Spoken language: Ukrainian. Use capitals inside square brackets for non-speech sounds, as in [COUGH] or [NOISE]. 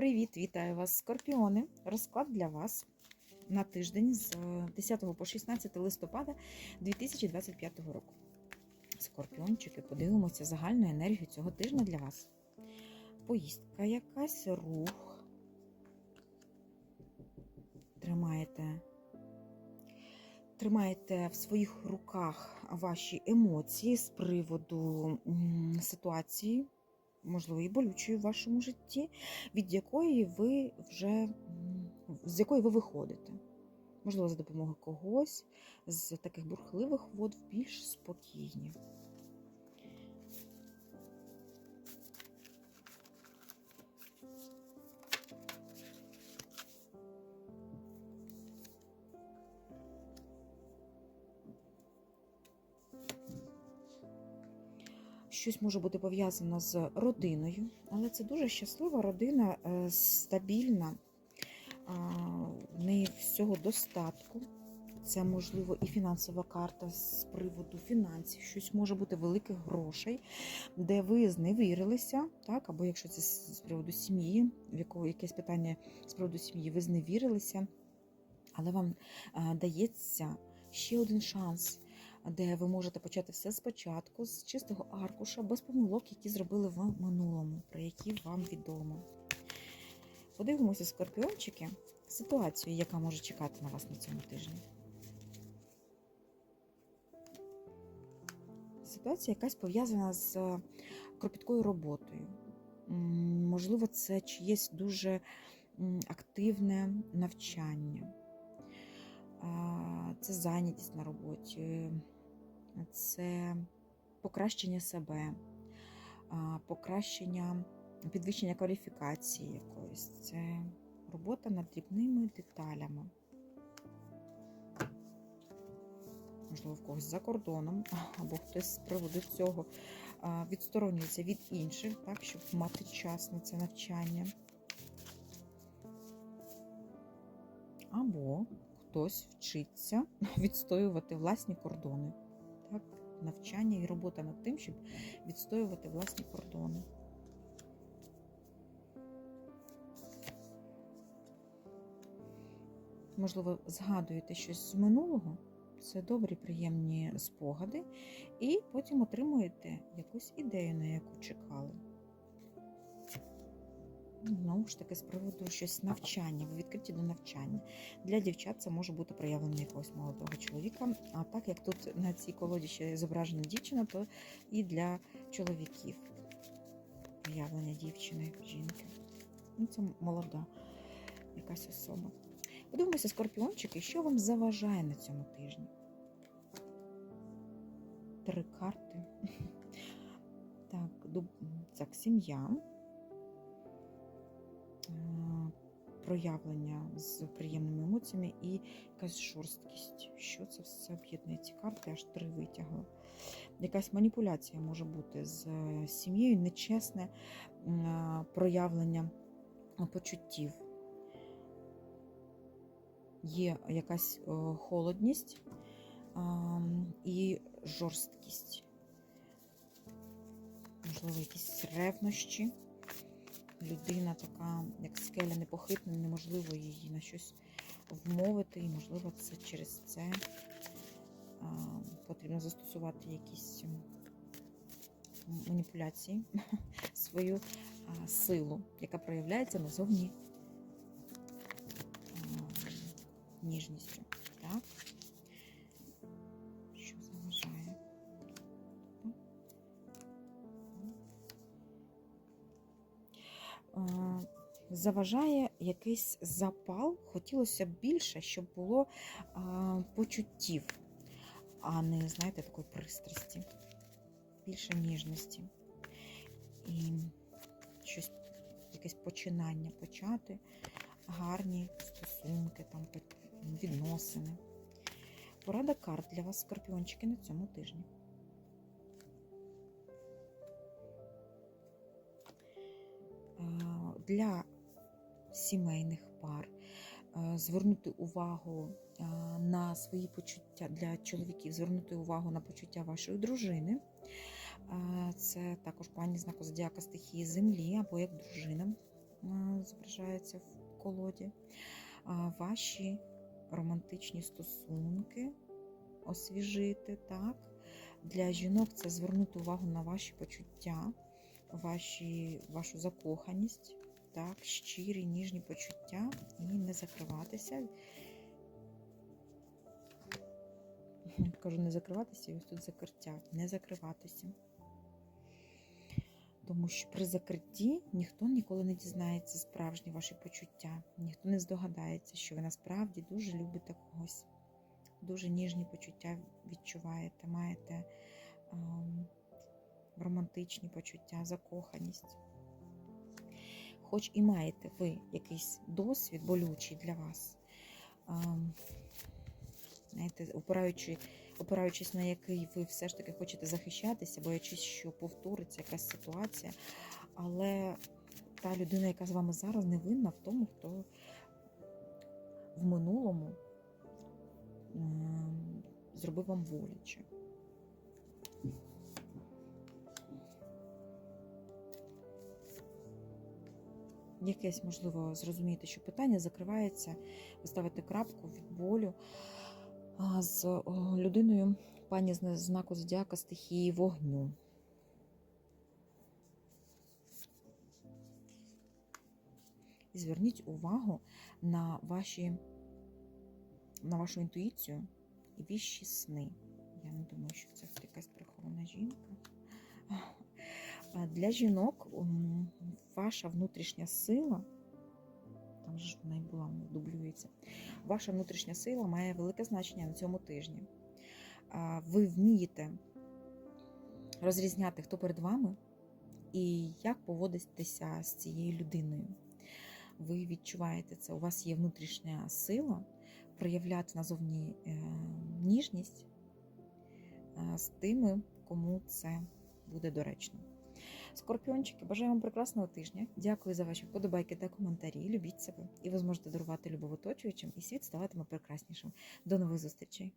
Привіт, вітаю вас, скорпіони! Розклад для вас на тиждень з 10 по 16 листопада 2025 року. Скорпіончики, подивимося загальну енергію цього тижня для вас. Поїздка якась, рух. Тримаєте, тримаєте в своїх руках ваші емоції з приводу ситуації можливо, і болючою в вашому житті, від якої ви вже з якої ви виходите. Можливо, за допомогою когось з таких бурхливих вод в більш спокійні. Щось може бути пов'язано з родиною, але це дуже щаслива родина, е, стабільна, в неї всього достатку. Це, можливо, і фінансова карта з приводу фінансів, щось може бути великих грошей, де ви зневірилися, так? або якщо це з з приводу сім'ї, в якого якесь питання з приводу сім'ї, ви зневірилися, але вам е, дається ще один шанс де ви можете почати все спочатку, з чистого аркуша, без помилок, які зробили в минулому, про які вам відомо. Подивимося, скорпіончики, ситуацію, яка може чекати на вас на цьому тижні. Ситуація якась пов'язана з кропіткою роботою. Можливо, це чиєсь дуже активне навчання. Це зайнятість на роботі, це покращення себе, покращення підвищення кваліфікації якоїсь, це робота над дрібними деталями. Можливо, в когось за кордоном, [LAUGHS] або хтось з приводу цього відсторонюється від інших, так, щоб мати час на це навчання. Або хтось вчиться [LAUGHS] відстоювати власні кордони. Так? Навчання і робота над тим, щоб відстоювати власні кордони. Можливо, згадуєте щось з минулого, це добрі, приємні спогади, і потім отримуєте якусь ідею, на яку чекали. Знову ж таки, з приводу щось навчання, ви відкриті до навчання. Для дівчат це може бути проявлення якогось молодого чоловіка. А так як тут на цій колоді ще зображена дівчина, то і для чоловіків проявлення дівчини, жінки. Ну, Це молода якась особа. Подивимося, скорпіончики, що вам заважає на цьому тижні? Три карти. [LAUGHS] Так, так, сім'я. Проявлення з приємними емоціями і якась жорсткість. Що це все об'єднує ці карти? Аж три витягли. Якась маніпуляція може бути з е, сім'єю, нечесне проявлення почуттів. Є якась е, холодність і жорсткість. Можливо, якісь ревнощі людина така, як скеля непохитна, неможливо її на щось вмовити, і, можливо, це через це а, потрібно застосувати якісь маніпуляції, [LAUGHS] свою а, силу, яка проявляється назовні а, ніжністю. Так? Заважає якийсь запал. Хотілося б більше, щоб було почуттів, а не, знаєте, такої пристрасті, більше ніжності. І щось, якесь починання почати, гарні стосунки, там, відносини. Порада карт для вас, скорпіончики, на цьому тижні. Для сімейних пар, е, звернути увагу е, на свої почуття для чоловіків, звернути увагу на почуття вашої дружини. Е, це також пані знаку зодіака стихії землі або як дружина зображається в колоді, ваші романтичні стосунки освіжити. так. Для жінок це звернути увагу на ваші почуття, ваші, вашу закоханість, так, щирі, ніжні почуття і не закриватися. Кажу, не закриватися, і ось тут закриття. Не закриватися. Тому що при закритті ніхто ніколи не дізнається справжні ваші почуття. Ніхто не здогадається, що ви насправді дуже любите когось. Дуже ніжні почуття відчуваєте, маєте ем, романтичні почуття, закоханість. Хоч і маєте ви якийсь досвід болючий для вас, знаєте, опираючи, опираючись на який ви все ж таки хочете захищатися, боячись, що повториться якась ситуація. Але та людина, яка з вами зараз, не винна в тому, хто в минулому зробив вам боляче. Якесь, можливо, зрозумієте, що питання закривається, ви крапку від болю з людиною пані знаку зодіака стихії вогню. І зверніть увагу на ваші на вашу інтуїцію і віщі сни. Я не думаю, що це якась прихована жінка. Для жінок ваша внутрішня сила, там ж вона і була, дублюється. Ваша внутрішня сила має велике значення на цьому тижні. Ви вмієте розрізняти, хто перед вами і як поводитися з цією людиною. Ви відчуваєте це, у вас є внутрішня сила проявляти назовні е, ніжність е, з тими, кому це буде доречно. Скорпіончики, бажаю вам прекрасного тижня. Дякую за ваші вподобайки та коментарі. Любіть себе, і ви зможете дарувати любов оточуючим, і світ ставатиме прекраснішим. До нових зустрічей!